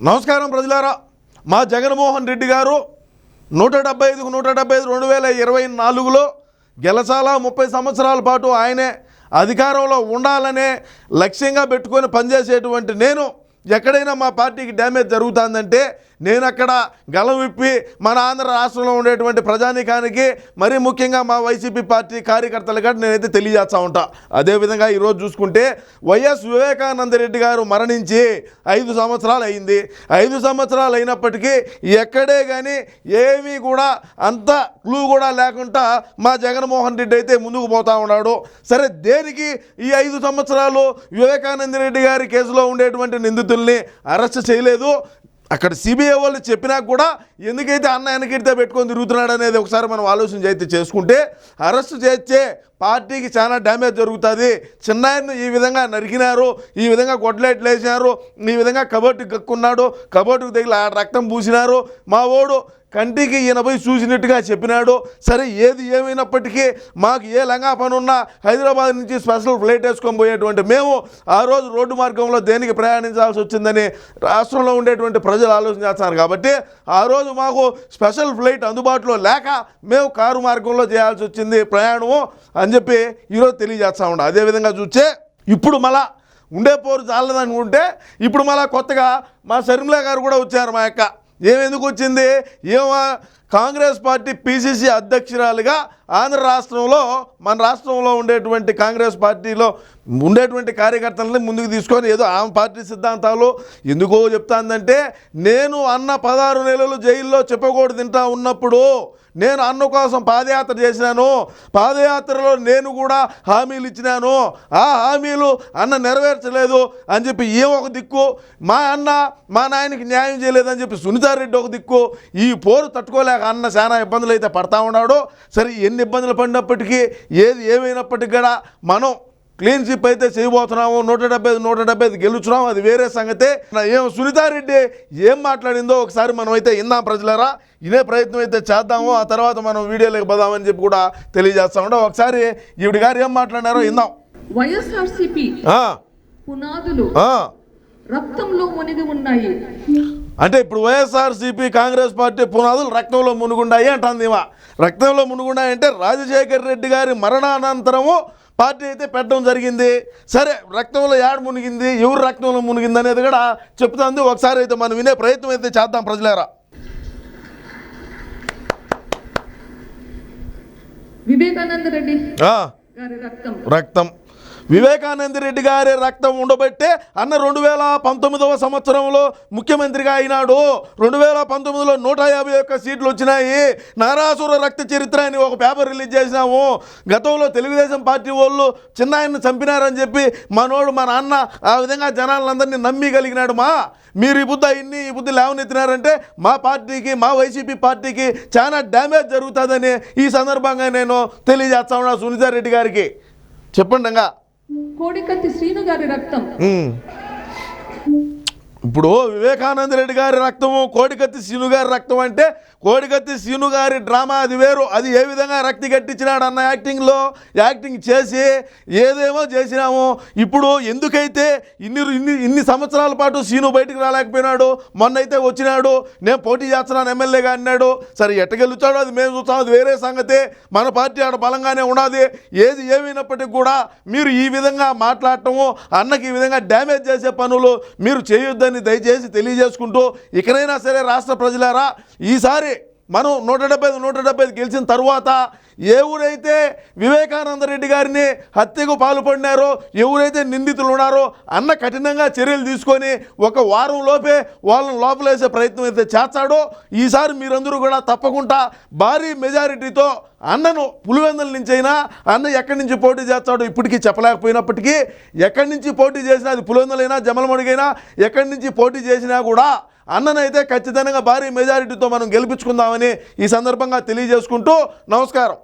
నమస్కారం ప్రజలారా. మా జగన్మోహన్ రెడ్డి గారు నూట డెబ్బై ఐదుకు నూట డెబ్బై ఐదు రెండు వేల ఇరవై నాలుగులో గెలసాల ముప్పై సంవత్సరాల పాటు ఆయనే అధికారంలో ఉండాలనే లక్ష్యంగా పెట్టుకొని పనిచేసేటువంటి నేను ఎక్కడైనా మా పార్టీకి డ్యామేజ్ జరుగుతుందంటే నేను అక్కడ గలం విప్పి మన ఆంధ్ర రాష్ట్రంలో ఉండేటువంటి ప్రజానీకానికి మరీ ముఖ్యంగా మా వైసీపీ పార్టీ కార్యకర్తలుగా నేనైతే తెలియజేస్తా ఉంటా. అదేవిధంగా ఈరోజు చూసుకుంటే వైఎస్ వివేకానంద రెడ్డి గారు మరణించి ఐదు సంవత్సరాలు అయింది. ఐదు సంవత్సరాలు అయినప్పటికీ ఎక్కడే కానీ ఏమీ కూడా అంత క్లూ కూడా లేకుండా మా జగన్మోహన్ రెడ్డి అయితే ముందుకు పోతా ఉన్నాడు. సరే దేనికి ఈ ఐదు సంవత్సరాలు వివేకానంద రెడ్డి గారి కేసులో ఉండేటువంటి నిందితుల్ని అరెస్ట్ చేయలేదు? అక్కడ సిబిఐ వాళ్ళు చెప్పినా కూడా ఎందుకైతే అన్న వెనకెడితే పెట్టుకొని తిరుగుతున్నాడు అనేది ఒకసారి మనం ఆలోచన అయితే చేసుకుంటే అరెస్ట్ చేస్తే పార్టీకి చాలా డ్యామేజ్ జరుగుతుంది. చిన్నాయన్ని ఈ విధంగా నరికినారు ఈ విధంగా గొడ్లెట్లు వేసినారు ఈ విధంగా కబడ్డీ కక్కున్నాడు కబడ్డీకి తగిలి ఆ రక్తం పూసినారు. మా ఓడు కంటికి ఈయన పోయి చూసినట్టుగా చెప్పినాడు. సరే ఏది ఏమైనప్పటికీ మాకు ఏ లంగా పని ఉన్నా హైదరాబాద్ నుంచి స్పెషల్ ఫ్లైట్ వేసుకొని పోయేటువంటి మేము ఆ రోజు రోడ్డు మార్గంలో దేనికి ప్రయాణించాల్సి వచ్చిందని రాష్ట్రంలో ఉండేటువంటి ప్రజలు ఆలోచన చేస్తున్నారు కాబట్టి ఆ రోజు మాకు స్పెషల్ ఫ్లైట్ అందుబాటులో లేక మేము కారు మార్గంలో చేయాల్సి వచ్చింది ప్రయాణము అని చెప్పి ఈరోజు తెలియజేస్తా ఉండే అదేవిధంగా చూస్తే ఇప్పుడు మళ్ళా ఉండే పోరు చాలదనుకుంటే ఇప్పుడు మళ్ళా కొత్తగా మా శర్మిల గారు కూడా వచ్చారు మా యొక్క ఏమెందుకు వచ్చింది? ఏమో కాంగ్రెస్ పార్టీ పిసిసి అధ్యక్షురాలుగా ఆంధ్ర రాష్ట్రంలో మన రాష్ట్రంలో ఉండేటువంటి కాంగ్రెస్ పార్టీలో ఉండేటువంటి కార్యకర్తలని ముందుకు తీసుకొని ఏదో ఆమె పార్టీ సిద్ధాంతాలు ఎందుకో చెప్తాందంటే నేను అన్న పదహారు నెలలు జైల్లో చెప్పకూడదు తింటా ఉన్నప్పుడు నేను అన్న కోసం పాదయాత్ర చేసినాను పాదయాత్రలో నేను కూడా హామీలు ఇచ్చినాను ఆ హామీలు అన్న నెరవేర్చలేదు అని చెప్పి ఏ ఒక దిక్కు మా అన్న మా నాయనకి న్యాయం చేయలేదని చెప్పి సునీతారెడ్డి ఒక దిక్కు ఈ పోరు తట్టుకోలేదు అన్న చాలా ఇబ్బందులు అయితే పడతా ఉన్నాడు. సరే ఎన్ని ఇబ్బందులు పడినప్పటికీ ఏది ఏమైనప్పటికీ కూడా మనం క్లీన్ షిప్ అయితే చేయబోతున్నాము. నూట డెబ్బై ఐదు నూట డెబ్బై ఐదు గెలుచున్నాము. అది వేరే సంగతే. ఏం సునీతారెడ్డి ఏం మాట్లాడిందో ఒకసారి మనం అయితే ఇందాం ప్రజలరా. ఇదే ప్రయత్నం అయితే చేద్దాము. ఆ తర్వాత మనం వీడియోలోకి పోదామని చెప్పి కూడా తెలియజేస్తాము ఒకసారి ఈవిడ గారు ఏం మాట్లాడినారో ఇందాం వైఎస్ఆర్సిపి పునాదులు. రక్తంలో మునిగి ఉన్నాయి. అంటే ఇప్పుడు వైఎస్ఆర్సీపీ కాంగ్రెస్ పార్టీ పునాదులు రక్తంలో మునుగుండాయి అంటుంది ఇవా. రక్తంలో మునుగుండాయి అంటే రాజశేఖర్ రెడ్డి గారి మరణానంతరము పార్టీ అయితే పెట్టడం జరిగింది. సరే రక్తంలో యాడ మునిగింది ఎవరు రక్తంలో మునిగింది అనేది కూడా చెప్తుంది. ఒకసారి అయితే మనం వినే ప్రయత్నం అయితే చేద్దాం ప్రజలారా. వివేకానంద రెడ్డి రక్తం. వివేకానంద రెడ్డి గారి రక్తం ఉండబట్టే అన్న రెండు వేల పంతొమ్మిదవ సంవత్సరంలో ముఖ్యమంత్రిగా అయినాడు. రెండు వేల పంతొమ్మిదిలో నూట యాభై ఒక్క సీట్లు వచ్చినాయి. నారాసుర రక్త చరిత్ర అని ఒక పేపర్ రిలీజ్ చేసినాము. గతంలో తెలుగుదేశం పార్టీ వాళ్ళు చిన్నాయన్ని చంపినారని చెప్పి మనోడు మా నాన్న ఆ విధంగా జనాలందరినీ నమ్మి కలిగినాడు మా. మీరు ఈ బుద్ధ ఇన్ని ఈ బుద్ధి లేవనెత్తినారంటే మా పార్టీకి మా వైసీపీ పార్టీకి చాలా డ్యామేజ్ జరుగుతుందని ఈ సందర్భంగా నేను తెలియజేస్తా ఉన్నా సునీతారెడ్డి గారికి. చెప్పండి కోడికత్తి శ్రీను గారి రక్తం. ఇప్పుడు వివేకానంద రెడ్డి గారి రక్తము కోడికత్తి సీను గారి రక్తం అంటే కోడికత్తి సీను గారి డ్రామా అది వేరు. అది ఏ విధంగా రక్తి కట్టించినాడు అన్న యాక్టింగ్లో యాక్టింగ్ చేసి ఏదేమో చేసినాము. ఇప్పుడు ఎందుకైతే ఇన్ని ఇన్ని ఇన్ని సంవత్సరాల పాటు సీను బయటికి రాలేకపోయినాడు మొన్నైతే వచ్చినాడు నేను పోటీ చేస్తున్నాను ఎమ్మెల్యేగా అన్నాడు సరే ఎట్ట గెలుచాడో అది మేము చూస్తాం అది వేరే సంగతే. మన పార్టీ ఆడ బలంగానే ఉన్నది ఏది ఏమైనప్పటికీ కూడా మీరు ఈ విధంగా మాట్లాడటము అన్నకి ఈ విధంగా డ్యామేజ్ చేసే పనులు మీరు చేయొద్దని దయచేసి తెలియజేసుకుంటూ ఇకనైనా సరే రాష్ట్ర ప్రజలారా ఈసారి మనం నూట డెబ్బై ఐదు నూట డెబ్బై ఐదు గెలిచిన తర్వాత ఎవరైతే వివేకానంద రెడ్డి గారిని హత్యకు పాల్పడినారో ఎవరైతే నిందితులు ఉన్నారో అన్న కఠినంగా చర్యలు తీసుకొని ఒక వారం లోపే వాళ్ళని లోపలేసే ప్రయత్నం అయితే చేస్తాడో ఈసారి మీరందరూ కూడా తప్పకుండా భారీ మెజారిటీతో అన్నను పులివెందుల నుంచి అయినా అన్న ఎక్కడి నుంచి పోటీ చేస్తాడో ఇప్పటికీ చెప్పలేకపోయినప్పటికీ ఎక్కడి నుంచి పోటీ చేసినా అది పులివెందులైనా జమలమడిగైనా ఎక్కడి నుంచి పోటీ చేసినా కూడా అన్ననైతే ఖచ్చితంగా భారీ మెజారిటీతో మనం గెలిపించుకుందామని ఈ సందర్భంగా తెలియజేసుకుంటూ నమస్కారం.